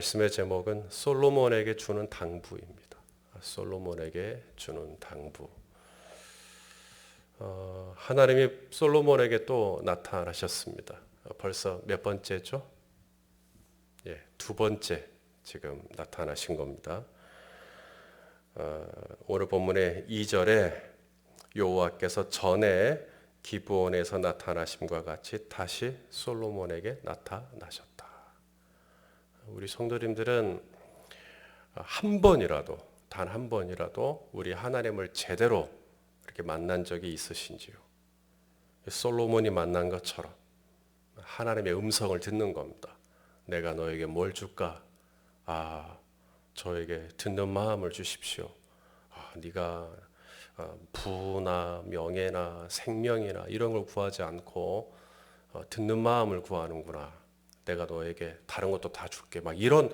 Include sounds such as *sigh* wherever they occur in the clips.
말씀의 제목은 솔로몬에게 주는 당부입니다. 솔로몬에게 주는 당부. 어, 하나님이 솔로몬에게 또 나타나셨습니다. 어, 벌써 몇 번째죠? 예, 두 번째 지금 나타나신 겁니다. 어, 오늘 본문의 2절에 여호와께서 전에 기브온에서 나타나심과 같이 다시 솔로몬에게 나타나셨다. 우리 성도님들은 한 번이라도 단 한 번이라도 우리 하나님을 제대로 이렇게 만난 적이 있으신지요? 솔로몬이 만난 것처럼 하나님의 음성을 듣는 겁니다. 내가 너에게 뭘 줄까? 아, 저에게 듣는 마음을 주십시오. 아, 네가 어, 부나 명예나 생명이나 이런 걸 구하지 않고 어, 듣는 마음을 구하는구나. 내가 너에게 다른 것도 다 줄게. 막 이런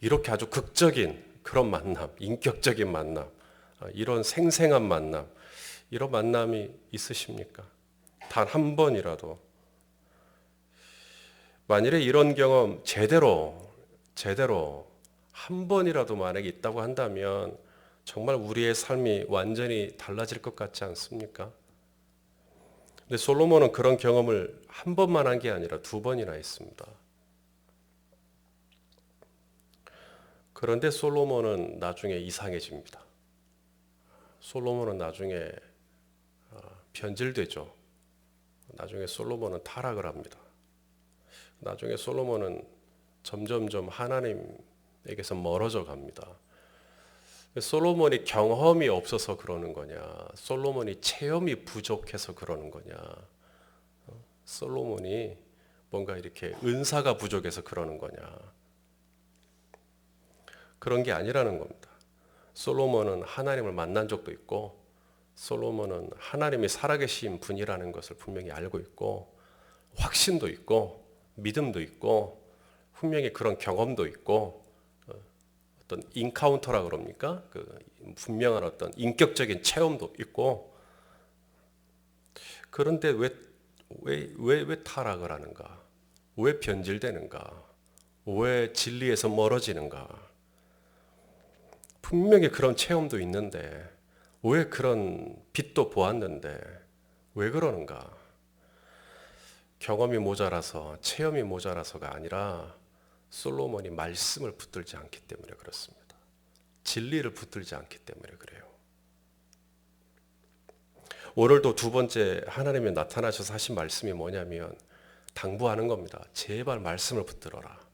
이렇게 아주 극적인 그런 만남, 인격적인 만남, 어, 이런 생생한 만남, 이런 만남이 있으십니까? 단 한 번이라도 만일에 이런 경험 제대로 제대로 한 번이라도 만약에 있다고 한다면 정말 우리의 삶이 완전히 달라질 것 같지 않습니까? 근데 솔로몬은 그런 경험을 한 번만 한 게 아니라 두 번이나 했습니다. 그런데 솔로몬은 나중에 이상해집니다. 솔로몬은 나중에 어, 변질되죠. 나중에 솔로몬은 타락을 합니다. 나중에 솔로몬은 점점점 하나님에게서 멀어져 갑니다. 솔로몬이 경험이 없어서 그러는 거냐? 솔로몬이 체험이 부족해서 그러는 거냐? 어? 솔로몬이 뭔가 이렇게 은사가 부족해서 그러는 거냐? 그런 게 아니라는 겁니다. 솔로몬은 하나님을 만난 적도 있고, 솔로몬은 하나님이 살아계신 분이라는 것을 분명히 알고 있고, 확신도 있고, 믿음도 있고, 분명히 그런 경험도 있고, 어떤 인카운터라 그럽니까? 그 분명한 어떤 인격적인 체험도 있고 그런데 왜 왜, 왜, 왜 타락을 하는가? 왜 변질되는가? 왜 진리에서 멀어지는가? 분명히 그런 체험도 있는데 왜 그런 빛도 보았는데 왜 그러는가? 경험이 모자라서 체험이 모자라서가 아니라 솔로몬이 말씀을 붙들지 않기 때문에 그렇습니다. 진리를 붙들지 않기 때문에 그래요. 오늘도 두 번째 하나님이 나타나셔서 하신 말씀이 뭐냐면 당부하는 겁니다. 제발 말씀을 붙들어라.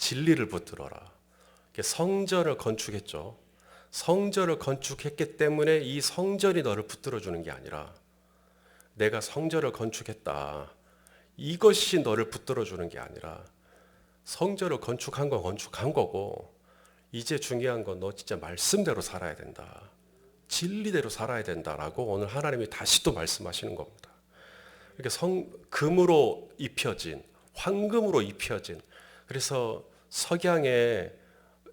진리를 붙들어라. 성전을 건축했죠. 성전을 건축했기 때문에 이 성전이 너를 붙들어 주는 게 아니라 내가 성전을 건축했다. 이것이 너를 붙들어 주는 게 아니라 성전을 건축한 건 건축한 거고 이제 중요한 건 너 진짜 말씀대로 살아야 된다. 진리대로 살아야 된다라고 오늘 하나님이 다시 또 말씀하시는 겁니다. 이렇게 성 금으로 입혀진 황금으로 입혀진 그래서 석양에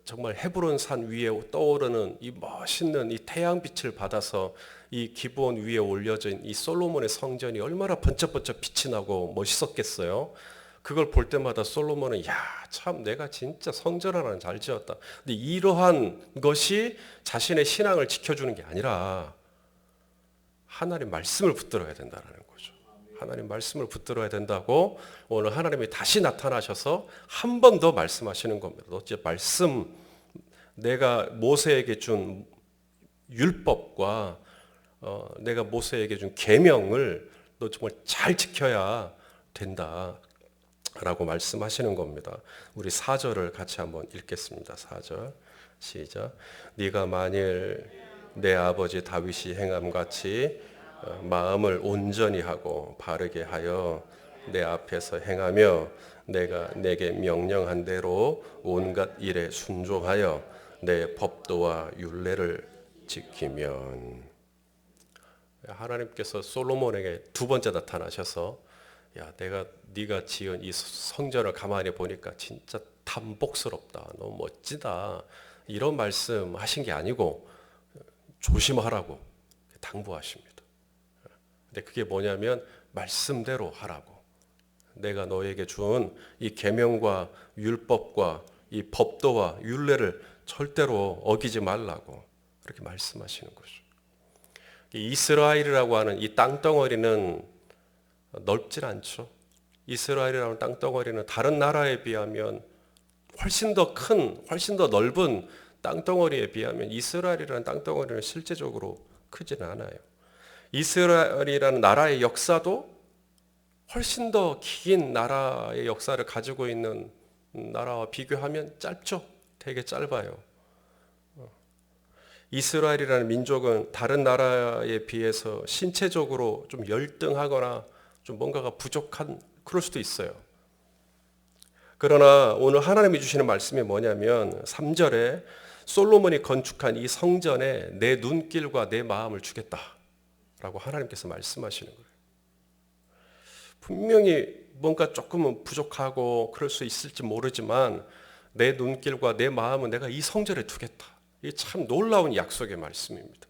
정말 헤브론 산 위에 떠오르는 이 멋있는 이 태양빛을 받아서 이 기브온 위에 올려진 이 솔로몬의 성전이 얼마나 번쩍번쩍 빛이 나고 멋있었겠어요. 그걸 볼 때마다 솔로몬은 야, 참 내가 진짜 성전 하나는 잘 지었다. 근데 이러한 것이 자신의 신앙을 지켜주는 게 아니라 하나님 말씀을 붙들어야 된다는 거죠. 하나님 말씀을 붙들어야 된다고 오늘 하나님이 다시 나타나셔서 한 번 더 말씀하시는 겁니다. 너 진짜 말씀 내가 모세에게 준 율법과 어, 내가 모세에게 준 계명을 너 정말 잘 지켜야 된다 라고 말씀하시는 겁니다. 우리 4절을 같이 한번 읽겠습니다. 4절 시작. 네가 만일 내 아버지 다윗이 행함 같이 어, 마음을 온전히 하고 바르게 하여 내 앞에서 행하며 내가 내게 명령한 대로 온갖 일에 순종하여 내 법도와 율례를 지키면 하나님께서 솔로몬에게 두 번째 나타나셔서 야 내가 네가 지은 이 성전을 가만히 보니까 진짜 탐복스럽다 너무 멋지다 이런 말씀 하신 게 아니고 조심하라고 당부하십니다. 근데 그게 뭐냐면 말씀대로 하라고 내가 너에게 준 이 계명과 율법과 이 법도와 율례를 절대로 어기지 말라고 그렇게 말씀하시는 거죠. 이 이스라엘이라고 하는 이 땅덩어리는 넓질 않죠. 이스라엘이라는 땅덩어리는 다른 나라에 비하면 훨씬 더 큰, 훨씬 더 넓은 땅덩어리에 비하면 이스라엘이라는 땅덩어리는 실제적으로 크지는 않아요. 이스라엘이라는 나라의 역사도 훨씬 더 긴 나라의 역사를 가지고 있는 나라와 비교하면 짧죠. 되게 짧아요. 이스라엘이라는 민족은 다른 나라에 비해서 신체적으로 좀 열등하거나 좀 뭔가가 부족한 그럴 수도 있어요. 그러나 오늘 하나님이 주시는 말씀이 뭐냐면 3절에 솔로몬이 건축한 이 성전에 내 눈길과 내 마음을 주겠다 라고 하나님께서 말씀하시는 거예요. 분명히 뭔가 조금은 부족하고 그럴 수 있을지 모르지만 내 눈길과 내 마음은 내가 이 성전에 두겠다. 이 참 놀라운 약속의 말씀입니다.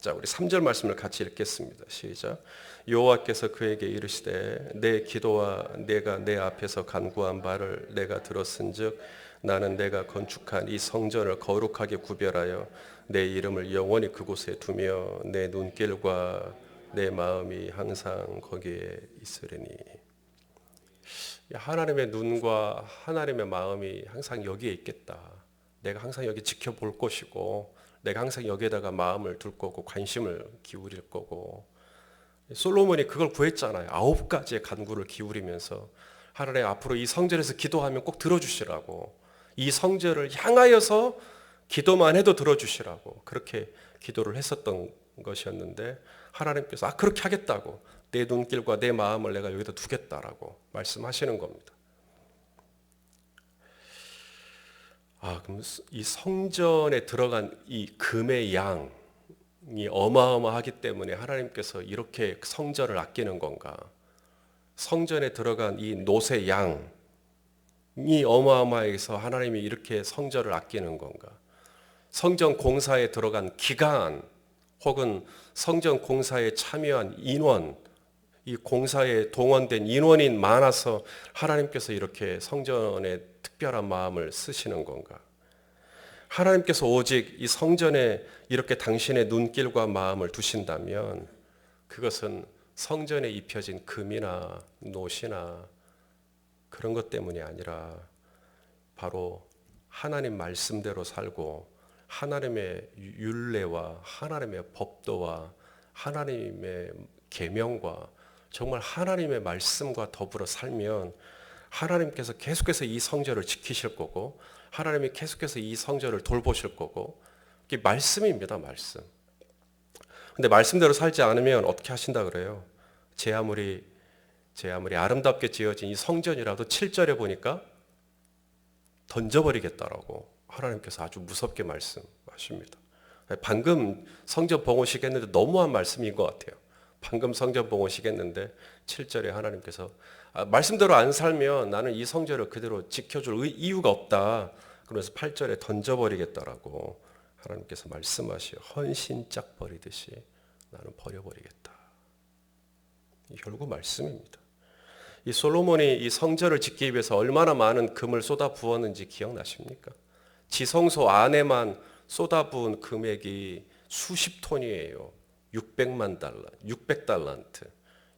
자, 우리 3절 말씀을 같이 읽겠습니다. 시작. 여호와께서 그에게 이르시되 내 기도와 내가 내 앞에서 간구한 바를 내가 들었은즉 나는 내가 건축한 이 성전을 거룩하게 구별하여 내 이름을 영원히 그곳에 두며 내 눈길과 내 마음이 항상 거기에 있으리니 하나님의 눈과 하나님의 마음이 항상 여기에 있겠다. 내가 항상 여기 지켜볼 것이고 내가 항상 여기에다가 마음을 둘 거고 관심을 기울일 거고 솔로몬이 그걸 구했잖아요. 아홉 가지의 간구를 기울이면서 하나님 앞으로 이 성전에서 기도하면 꼭 들어주시라고 이 성전을 향하여서 기도만 해도 들어주시라고 그렇게 기도를 했었던 것이었는데 하나님께서 아 그렇게 하겠다고 내 눈길과 내 마음을 내가 여기다 두겠다라고 말씀하시는 겁니다. 아 그럼 이 성전에 들어간 이 금의 양이 어마어마하기 때문에 하나님께서 이렇게 성전을 아끼는 건가? 성전에 들어간 이 노새 양이 어마어마해서 하나님이 이렇게 성전을 아끼는 건가? 성전 공사에 들어간 기간 혹은 성전 공사에 참여한 인원, 이 공사에 동원된 인원이 많아서 하나님께서 이렇게 성전에 특별한 마음을 쓰시는 건가? 하나님께서 오직 이 성전에 이렇게 당신의 눈길과 마음을 두신다면 그것은 성전에 입혀진 금이나 노시나 그런 것 때문이 아니라 바로 하나님 말씀대로 살고 하나님의 율례와 하나님의 법도와 하나님의 계명과 정말 하나님의 말씀과 더불어 살면 하나님께서 계속해서 이 성전을 지키실 거고 하나님이 계속해서 이 성전을 돌보실 거고 이게 말씀입니다, 말씀. 근데 말씀대로 살지 않으면 어떻게 하신다 그래요? 제 아무리 제 아무리 아름답게 지어진 이 성전이라도 7절에 보니까 던져버리겠다라고 하나님께서 아주 무섭게 말씀하십니다. 방금 성전 봉헌식 했는데 너무한 말씀인 것 같아요. 방금 성전 봉헌식 했는데 7절에 하나님께서 아, 말씀대로 안 살면 나는 이 성전을 그대로 지켜줄 이유가 없다. 그래서 8절에 던져버리겠다라고 하나님께서 말씀하시어 헌신짝 버리듯이 나는 버려버리겠다. 결국 말씀입니다. 이 솔로몬이 이 성전을 짓기 위해서 얼마나 많은 금을 쏟아 부었는지 기억나십니까? 지성소 안에만 쏟아부은 금액이 수십 톤이에요. 600만 달러, 600달란트,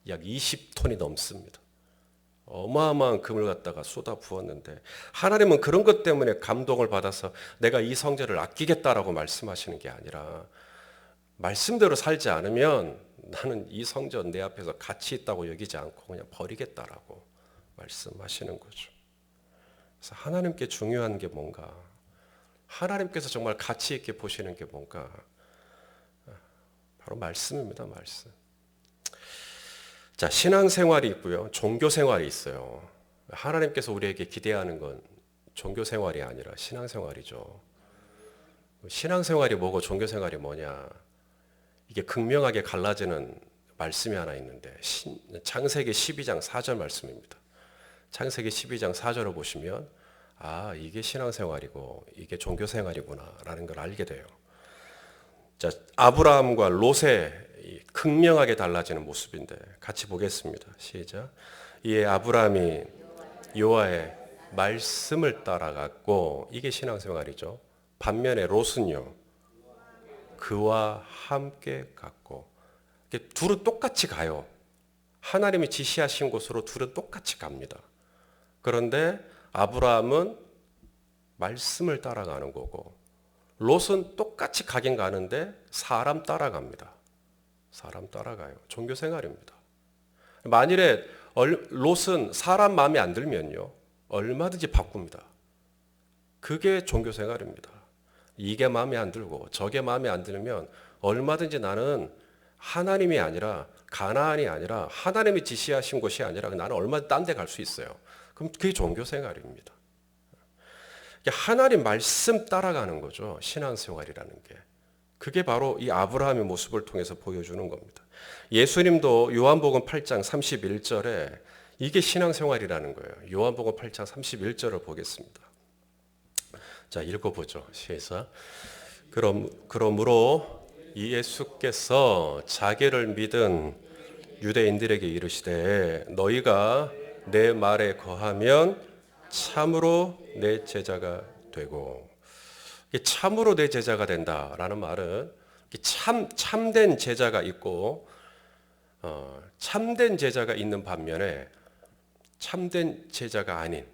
약 20톤이 넘습니다. 어마어마한 금을 갖다가 쏟아 부었는데 하나님은 그런 것 때문에 감동을 받아서 내가 이 성전을 아끼겠다라고 말씀하시는 게 아니라 말씀대로 살지 않으면 나는 이 성전 내 앞에서 가치 있다고 여기지 않고 그냥 버리겠다라고 말씀하시는 거죠. 그래서 하나님께 중요한 게 뭔가 하나님께서 정말 가치 있게 보시는 게 뭔가 바로 말씀입니다, 말씀. 자, 신앙생활이 있고요. 종교생활이 있어요. 하나님께서 우리에게 기대하는 건 종교생활이 아니라 신앙생활이죠. 신앙생활이 뭐고 종교생활이 뭐냐? 이게 극명하게 갈라지는 말씀이 하나 있는데 창세기 12장 4절 말씀입니다. 창세기 12장 4절을 보시면 아, 이게 신앙생활이고 이게 종교생활이구나라는 걸 알게 돼요. 자, 아브라함과 롯의 이 극명하게 달라지는 모습인데 같이 보겠습니다. 시작. 이에 아브라함이 여호와의 말씀을 따라갔고 이게 신앙생활이죠. 반면에 롯은요 그와 함께 갔고 둘은 똑같이 가요. 하나님이 지시하신 곳으로 둘은 똑같이 갑니다. 그런데 아브라함은 말씀을 따라가는 거고 롯은 똑같이 가긴 가는데 사람 따라갑니다. 사람 따라가요. 종교 생활입니다. 만일에 롯은 사람 마음에 안 들면요. 얼마든지 바꿉니다. 그게 종교 생활입니다. 이게 마음에 안 들고 저게 마음에 안 들면 얼마든지 나는 하나님이 아니라 가나안이 아니라 하나님이 지시하신 곳이 아니라 나는 얼마든지 딴 데 갈 수 있어요. 그럼 그게 종교 생활입니다. 하나님 말씀 따라가는 거죠. 신앙생활이라는 게. 그게 바로 이 아브라함의 모습을 통해서 보여주는 겁니다. 예수님도 요한복음 8장 31절에 이게 신앙생활이라는 거예요. 요한복음 8장 31절을 보겠습니다. 자, 읽어보죠. 시작. 그럼, 그러므로 이 예수께서 자기를 믿은 유대인들에게 이르시되 너희가 내 말에 거하면 참으로 내 제자가 되고 참으로 내 제자가 된다라는 말은 참 참된 제자가 있고 어, 참된 제자가 있는 반면에 참된 제자가 아닌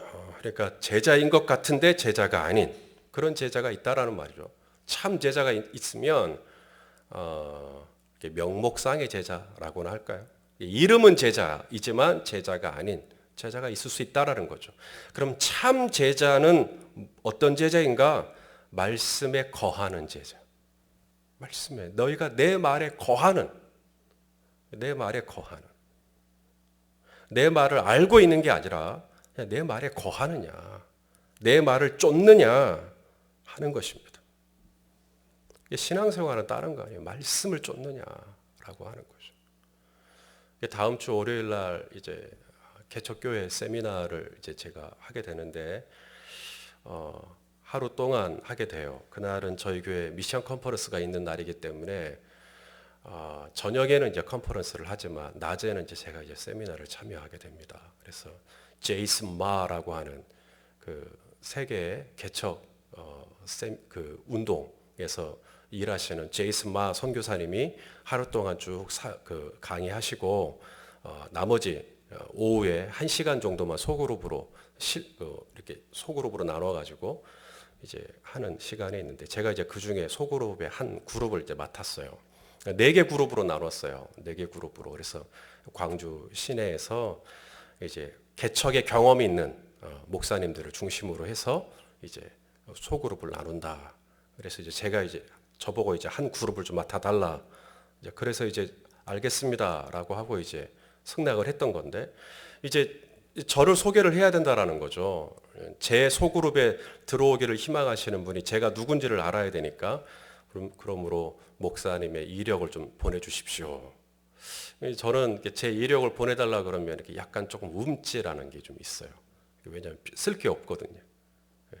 어, 그러니까 제자인 것 같은데 제자가 아닌 그런 제자가 있다라는 말이죠. 참 제자가 있 으면 어, 명목상의 제자라고나 할까요? 이름은 제자이지만 제자가 아닌 제자가 있을 수 있다라는 거죠. 그럼 참 제자는 어떤 제자인가? 말씀에 거하는 제자. 말씀에 너희가 내 말에 거하는 내 말에 거하는 내 말을 알고 있는 게 아니라 내 말에 거하느냐 내 말을 쫓느냐 하는 것입니다. 신앙생활은 다른 거 아니에요. 말씀을 쫓느냐라고 하는 거죠. 다음 주 월요일 날 이제 개척교회 세미나를 이제 제가 하게 되는데 어, 하루 동안 하게 돼요. 그날은 저희 교회 미션 컨퍼런스가 있는 날이기 때문에 어, 저녁에는 이제 컨퍼런스를 하지만 낮에는 이제 제가 이제 세미나를 참여하게 됩니다. 그래서 제이슨 마라고 하는 그 세계 개척 어, 세, 그 운동에서 일하시는 제이슨 마 선교사님이 하루 동안 쭉 사, 그 강의하시고 어, 나머지 어, 오후에 한 시간 정도만 소그룹으로 시, 그 이렇게 소그룹으로 나눠 가지고 이제 하는 시간이 있는데 제가 이제 그 중에 소그룹의 한 그룹을 이제 맡았어요. 네 개 그룹으로 나눴어요. 네 개 그룹으로 그래서 광주 시내에서 이제 개척의 경험이 있는 어, 목사님들을 중심으로 해서 이제 소그룹을 나눈다. 그래서 이제 제가 이제 저보고 이제 한 그룹을 좀 맡아달라. 이제 그래서 이제 알겠습니다라고 하고 이제 승낙을 했던 건데 이제 저를 소개를 해야 된다라는 거죠. 제 소그룹에 들어오기를 희망하시는 분이 제가 누군지를 알아야 되니까 그럼 그러므로 목사님의 이력을 좀 보내주십시오. 저는 제 이력을 보내달라 그러면 이렇게 약간 조금 움찔하는 게 좀 있어요. 왜냐하면 쓸 게 없거든요. 예.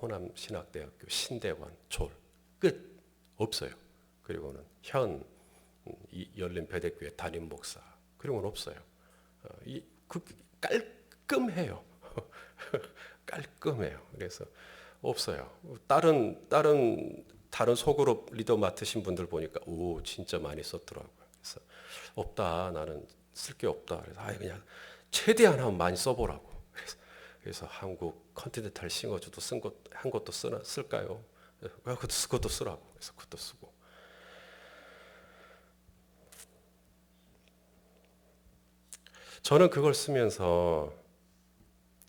호남 신학대학교 신대원 졸 끝. 없어요. 그리고는 현 열린 배대교회 담임 목사 그리고는 없어요. 어, 이, 그, 깔끔해요. *laughs* 깔끔해요. 그래서 없어요. 다른 다른 다른 소그룹 리더 맡으신 분들 보니까 오 진짜 많이 썼더라고요. 그래서 없다 나는 쓸 게 없다. 그래서 아 그냥 최대한 한번 많이 써보라고. 그래서, 그래서 한국 컨티넨탈 싱어즈도 쓴 것 한 것도 쓰나 쓸까요? 그것도, 그것도 쓰라고. 그래서 그것도 쓰고. 저는 그걸 쓰면서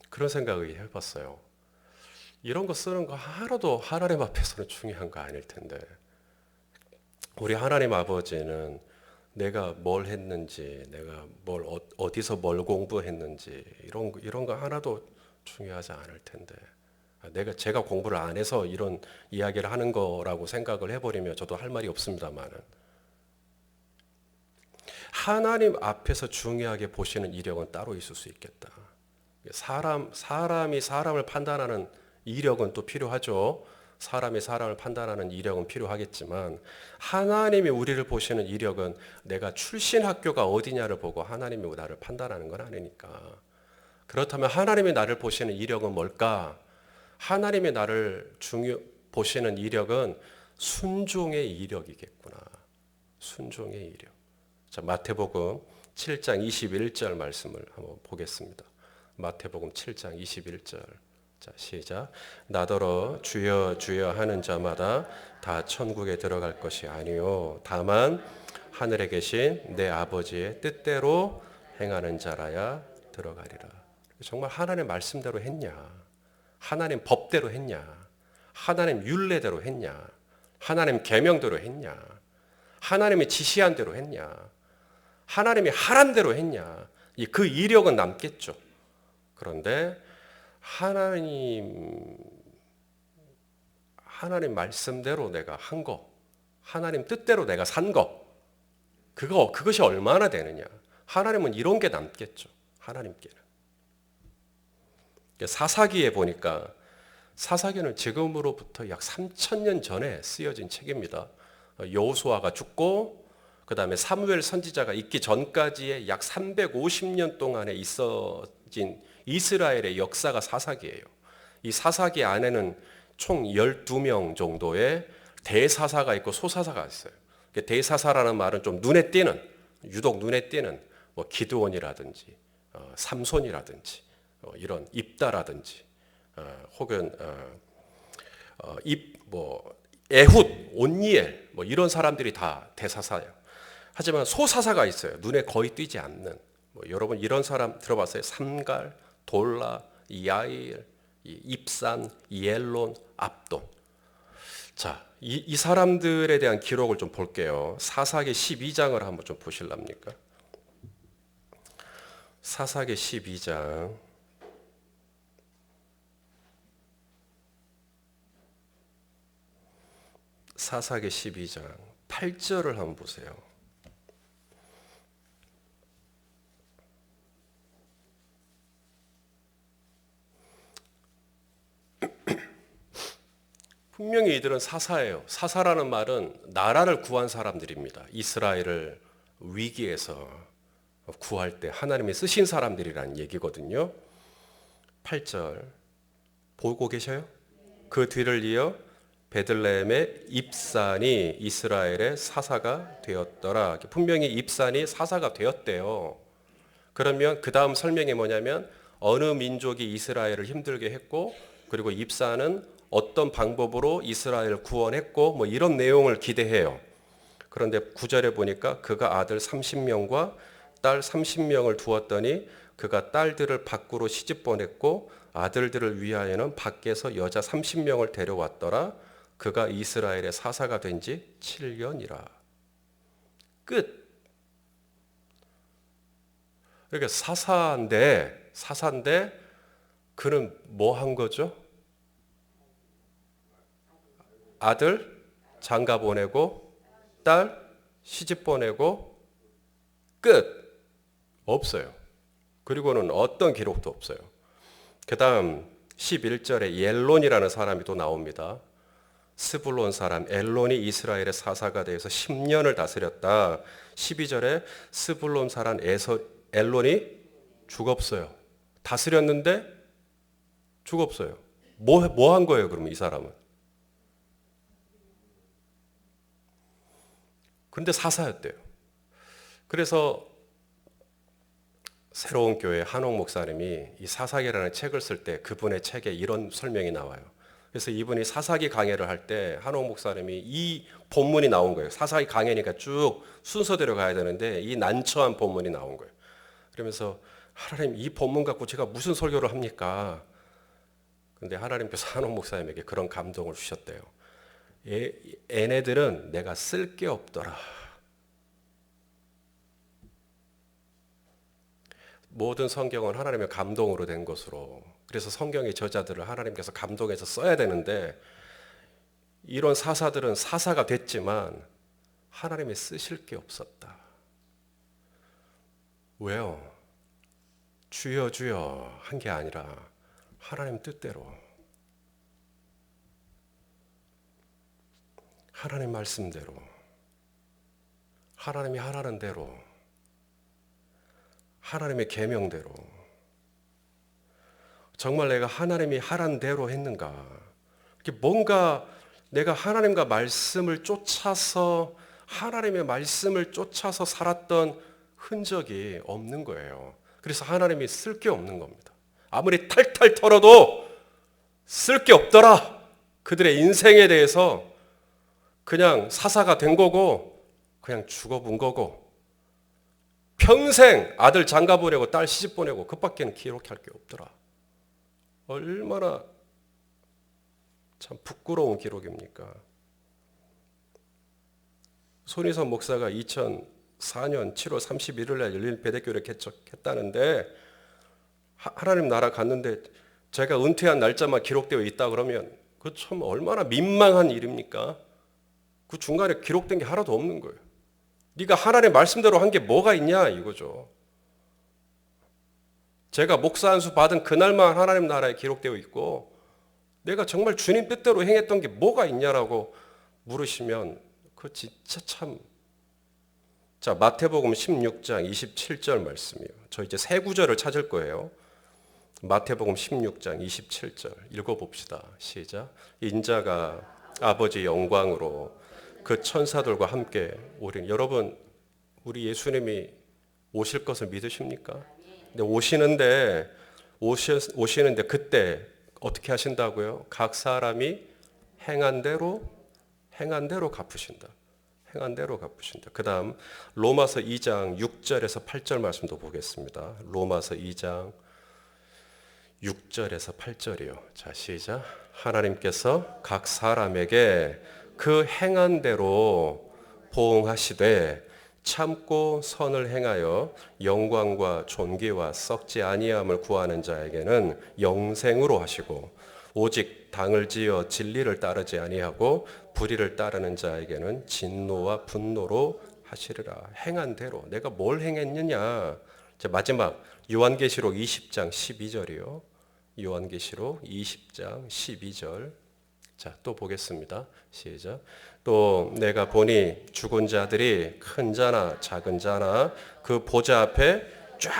그런 생각을 해봤어요. 이런 거 쓰는 거 하나도 하나님 앞에서는 중요한 거 아닐 텐데. 우리 하나님 아버지는 내가 뭘 했는지, 내가 뭘 어, 어디서 뭘 공부했는지 이런 이런 거 하나도 중요하지 않을 텐데. 내가 제가 공부를 안 해서 이런 이야기를 하는 거라고 생각을 해버리면 저도 할 말이 없습니다만은 하나님 앞에서 중요하게 보시는 이력은 따로 있을 수 있겠다. 사람 사람이 사람을 판단하는 이력은 또 필요하죠. 사람이 사람을 판단하는 이력은 필요하겠지만 하나님이 우리를 보시는 이력은 내가 출신 학교가 어디냐를 보고 하나님이 나를 판단하는 건 아니니까. 그렇다면 하나님이 나를 보시는 이력은 뭘까? 하나님이 나를 중요 보시는 이력은 순종의 이력이겠구나. 순종의 이력. 자, 마태복음 7장 21절 말씀을 한번 보겠습니다. 마태복음 7장 21절. 자, 시작. 나더러 주여 주여 하는 자마다 다 천국에 들어갈 것이 아니요 다만 하늘에 계신 내 아버지의 뜻대로 행하는 자라야 들어가리라. 정말 하나님 말씀대로 했냐? 하나님 법대로 했냐? 하나님 율례대로 했냐? 하나님 계명대로 했냐? 하나님이 지시한 대로 했냐? 하나님이 하란 대로 했냐? 그 이력은 남겠죠. 그런데 하나님 하나님 말씀대로 내가 한 거, 하나님 뜻대로 내가 산 거, 그거 그것이 얼마나 되느냐? 하나님은 이런 게 남겠죠. 하나님께는 사사기에 보니까 사사기는 지금으로부터 약 3천 년 전에 쓰여진 책입니다. 여호수아가 죽고 그 다음에 사무엘 선지자가 있기 전까지의 약 350년 동안에 있어진 이스라엘의 역사가 사사기예요. 이 사사기 안에는 총 12명 정도의 대사사가 있고 소사사가 있어요. 대사사라는 말은 좀 눈에 띄는 유독 눈에 띄는 뭐 기드온이라든지 어, 삼손이라든지 어, 이런 입다라든지 어, 혹은 어, 어, 입뭐 에훗, 온니엘 뭐 이런 사람들이 다 대사사예요. 하지만 소사사가 있어요. 눈에 거의 띄지 않는. 뭐 여러분 이런 사람 들어봤어요? 삼갈, 돌라, 야일, 입산, 이엘론, 압돈. 자, 이, 이 사람들에 대한 기록을 좀 볼게요. 사사기 12장을 한번 좀 보실랍니까? 사사기 12장 사사기 12장 8절을 한번 보세요. *clears throat* 분명히 이들은 사사예요. 사사라는 말은 나라를 구한 사람들입니다. 이스라엘을 위기에서 구할 때 하나님이 쓰신 사람들이라는 얘기거든요. 8절 보고 계셔요? 그 뒤를 이어 베들레헴의 입산이 이스라엘의 사사가 되었더라. 분명히 입산이 사사가 되었대요. 그러면 그 다음 설명이 뭐냐면 어느 민족이 이스라엘을 힘들게 했고 그리고 입산은 어떤 방법으로 이스라엘을 구원했고 뭐 이런 내용을 기대해요. 그런데 구절에 보니까 그가 아들 30명과 딸 30명을 두었더니 그가 딸들을 밖으로 시집 보냈고 아들들을 위하여는 밖에서 여자 30명을 데려왔더라. 그가 이스라엘의 사사가 된 지 7년이라. 끝. 그러니까 사사인데 사사인데 그는 뭐 한 거죠? 아들 장가 보내고 딸 시집 보내고 끝 없어요. 그리고는 어떤 기록도 없어요. 그다음 11절에 옐론이라는 사람이 또 나옵니다. 스불론 사람 엘론이 이스라엘의 사사가 되어서 10년을 다스렸다. 12절에 스불론 사람 에서 엘론이 죽었어요. 다스렸는데 죽었어요. 뭐 뭐 한 거예요, 그러면 이 사람은? 근데 사사였대요. 그래서 새로운 교회 한옥 목사님이 이 사사기라는 책을 쓸 때 그분의 책에 이런 설명이 나와요. 그래서 이분이 사사기 강해를 할 때 한옥 목사님이 이 본문이 나온 거예요. 사사기 강해니까 쭉 순서대로 가야 되는데 이 난처한 본문이 나온 거예요. 그러면서 하나님 이 본문 갖고 제가 무슨 설교를 합니까? 근데 하나님께서 한옥 목사님에게 그런 감동을 주셨대요. 얘네들은 내가 쓸 게 없더라. 모든 성경은 하나님의 감동으로 된 것으로 그래서 성경의 저자들을 하나님께서 감동해서 써야 되는데 이런 사사들은 사사가 됐지만 하나님이 쓰실 게 없었다. 왜요? 주여 주여 한 게 아니라 하나님 뜻대로 하나님 말씀대로 하나님이 하라는 대로 하나님의 계명대로 정말 내가 하나님이 하라는 대로 했는가? 뭔가 내가 하나님과 말씀을 쫓아서 하나님의 말씀을 쫓아서 살았던 흔적이 없는 거예요. 그래서 하나님이 쓸 게 없는 겁니다. 아무리 탈탈 털어도 쓸 게 없더라. 그들의 인생에 대해서 그냥 사사가 된 거고 그냥 죽어본 거고 평생 아들 장가 보내고 딸 시집 보내고 그밖에는 기록할 게 없더라. 얼마나 참 부끄러운 기록입니까? 손희선 목사가 2004년 7월 31일 날 열린 배대교를 개척했다는데 하나님 나라 갔는데 제가 은퇴한 날짜만 기록되어 있다 그러면 그 참 얼마나 민망한 일입니까? 그 중간에 기록된 게 하나도 없는 거예요. 네가 하나님의 말씀대로 한 게 뭐가 있냐 이거죠. 제가 목사 한수 받은 그날만 하나님 나라에 기록되어 있고 내가 정말 주님 뜻대로 행했던 게 뭐가 있냐라고 물으시면 그 진짜 참 자, 마태복음 16장 27절 말씀이에요. 저 이제 세 구절을 찾을 거예요. 마태복음 16장 27절 읽어 봅시다. 시작. 인자가 아버지 영광으로 그 천사들과 함께 오리 여러분 우리 예수님이 오실 것을 믿으십니까? 근데 오시는데 오시, 오시는데 그때 어떻게 하신다고요? 각 사람이 행한 대로 행한 대로 갚으신다. 행한 대로 갚으신다. 그다음 로마서 2장 6절에서 8절 말씀도 보겠습니다. 로마서 2장 6절에서 8절이요. 자, 시작. 하나님께서 각 사람에게 그 행한 대로 보응하시되 참고 선을 행하여 영광과 존귀와 썩지 아니함을 구하는 자에게는 영생으로 하시고 오직 당을 지어 진리를 따르지 아니하고 불의를 따르는 자에게는 진노와 분노로 하시리라. 행한 대로. 내가 뭘 행했느냐? 자 마지막 요한계시록 20장 12절이요. 요한계시록 20장 12절. 자, 또 보겠습니다. 시작. 또 내가 보니 죽은 자들이 큰 자나 작은 자나 그 보좌 앞에 쫙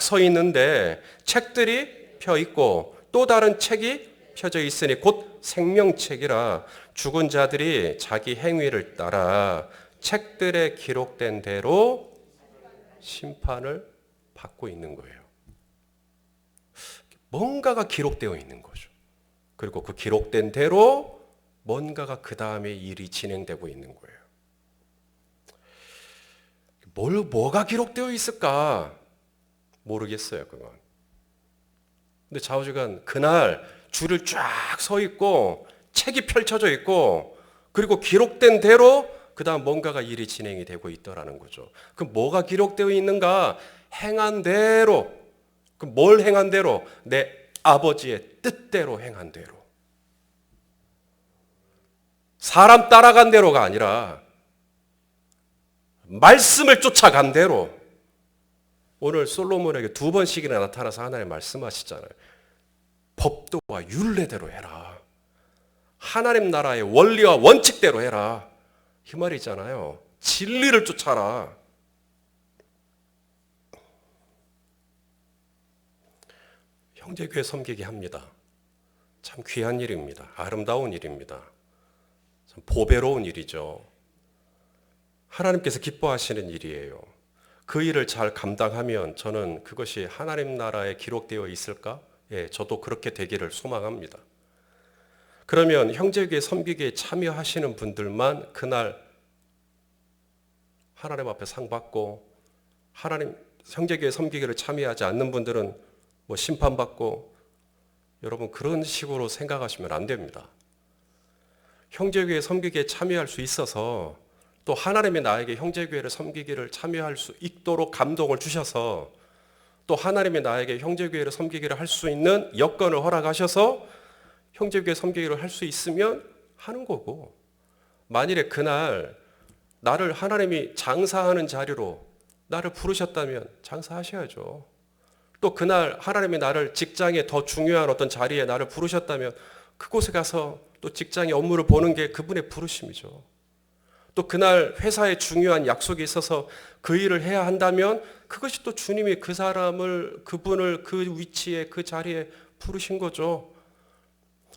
서 있는데 책들이 펴 있고 또 다른 책이 펴져 있으니 곧 생명책이라 죽은 자들이 자기 행위를 따라 책들에 기록된 대로 심판을 받고 있는 거예요. 뭔가가 기록되어 있는 거죠. 그리고 그 기록된 대로 뭔가가 그 다음에 일이 진행되고 있는 거예요. 뭘, 뭐가 기록되어 있을까? 모르겠어요, 그건. 근데 좌우지간 그날 줄을 쫙 서 있고 책이 펼쳐져 있고 그리고 기록된 대로 그 다음 뭔가가 일이 진행이 되고 있더라는 거죠. 그 뭐가 기록되어 있는가? 행한 대로. 그 뭘 행한 대로? 내 아버지의 뜻대로 행한 대로. 사람 따라간 대로가 아니라 말씀을 쫓아간 대로. 오늘 솔로몬에게 두 번씩이나 나타나서 하나님 말씀하시잖아요. 법도와 율례대로 해라. 하나님 나라의 원리와 원칙대로 해라. 이 말이잖아요. 진리를 쫓아라. 형제교회 섬기게 합니다. 참 귀한 일입니다. 아름다운 일입니다. 참 보배로운 일이죠. 하나님께서 기뻐하시는 일이에요. 그 일을 잘 감당하면 저는 그것이 하나님 나라에 기록되어 있을까? 예, 저도 그렇게 되기를 소망합니다. 그러면 형제교회 섬기기에 참여하시는 분들만 그날 하나님 앞에 상 받고 하나님 형제교회 섬기기를 참여하지 않는 분들은 뭐 심판받고 여러분 그런 식으로 생각하시면 안 됩니다. 형제교회 섬기기에 참여할 수 있어서 또 하나님이 나에게 형제교회를 섬기기를 참여할 수 있도록 감동을 주셔서 또 하나님이 나에게 형제교회를 섬기기를 할 수 있는 여건을 허락하셔서 형제교회 섬기기를 할 수 있으면 하는 거고 만일에 그날 나를 하나님이 장사하는 자리로 나를 부르셨다면 장사하셔야죠. 또 그날 하나님이 나를 직장에 더 중요한 어떤 자리에 나를 부르셨다면 그곳에 가서 또 직장의 업무를 보는 게 그분의 부르심이죠. 또 그날 회사에 중요한 약속이 있어서 그 일을 해야 한다면 그것이 또 주님이 그 사람을 그분을 그 위치에 그 자리에 부르신 거죠.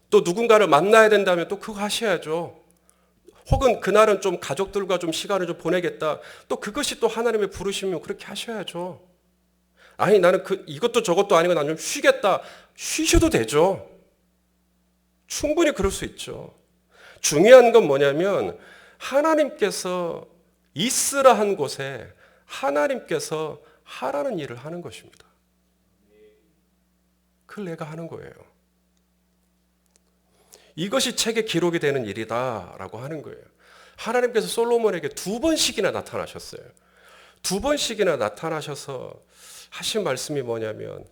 또 누군가를 만나야 된다면 또 그거 하셔야죠. 혹은 그날은 좀 가족들과 좀 시간을 좀 보내겠다. 또 그것이 또 하나님의 부르시면 그렇게 하셔야죠. 아니 나는 그 이것도 저것도 아니고 나는 좀 쉬겠다. 쉬셔도 되죠. 충분히 그럴 수 있죠. 중요한 건 뭐냐면 하나님께서 있으라 한 곳에 하나님께서 하라는 일을 하는 것입니다. 그걸 내가 하는 거예요. 이것이 책에 기록이 되는 일이다라고 하는 거예요. 하나님께서 솔로몬에게 두 번씩이나 나타나셨어요. 두 번씩이나 나타나셔서 하신 말씀이 뭐냐면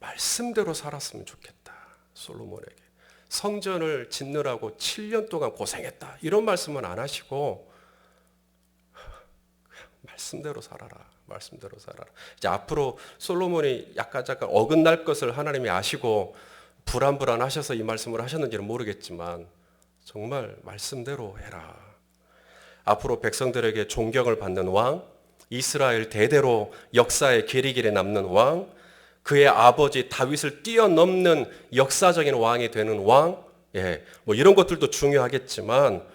말씀대로 살았으면 좋겠다. 솔로몬에게. 성전을 짓느라고 7년 동안 고생했다. 이런 말씀은 안 하시고 말씀대로 살아라. 말씀대로 살아라. 이제 앞으로 솔로몬이 약간 잠깐 어긋날 것을 하나님이 아시고 불안불안하셔서 이 말씀을 하셨는지는 모르겠지만 정말 말씀대로 해라. 앞으로 백성들에게 존경을 받는 왕, 이스라엘 대대로 역사의 계리길에 남는 왕, 그의 아버지 다윗을 뛰어넘는 역사적인 왕이 되는 왕, 예, 뭐 이런 것들도 중요하겠지만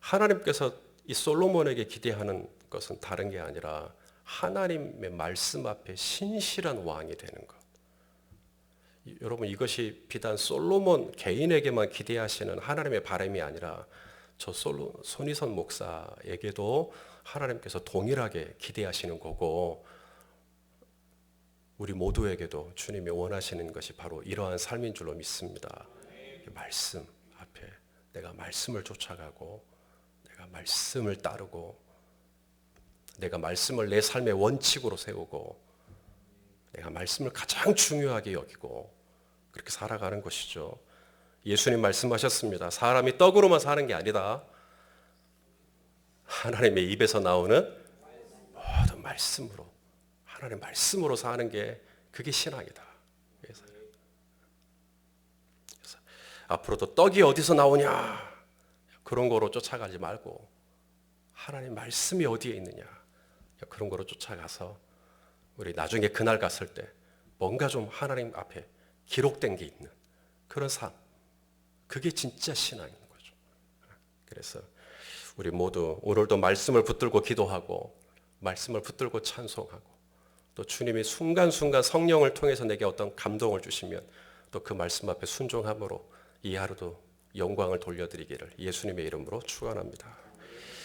하나님께서 이 솔로몬에게 기대하는 것은 다른 게 아니라 하나님의 말씀 앞에 신실한 왕이 되는 것. 여러분 이것이 비단 솔로몬 개인에게만 기대하시는 하나님의 바람이 아니라 저 솔로 손희선 목사에게도 하나님께서 동일하게 기대하시는 거고 우리 모두에게도 주님이 원하시는 것이 바로 이러한 삶인 줄로 믿습니다. 말씀 앞에 내가 말씀을 쫓아가고 내가 말씀을 따르고 내가 말씀을 내 삶의 원칙으로 세우고 내가 말씀을 가장 중요하게 여기고 그렇게 살아가는 것이죠. 예수님 말씀하셨습니다. 사람이 떡으로만 사는 게 아니다. 하나님의 입에서 나오는 모든 말씀으로 하나님 말씀으로 사는 게 그게 신앙이다. 그래서, 그래서 앞으로도 떡이 어디서 나오냐 그런 거로 쫓아가지 말고 하나님 말씀이 어디에 있느냐 그런 거로 쫓아가서 우리 나중에 그날 갔을 때 뭔가 좀 하나님 앞에 기록된 게 있는 그런 삶 그게 진짜 신앙인 거죠. 그래서 우리 모두 오늘도 말씀을 붙들고 기도하고 말씀을 붙들고 찬송하고 또 주님이 순간순간 성령을 통해서 내게 어떤 감동을 주시면 또 그 말씀 앞에 순종함으로 이 하루도 영광을 돌려드리기를 예수님의 이름으로 축원합니다.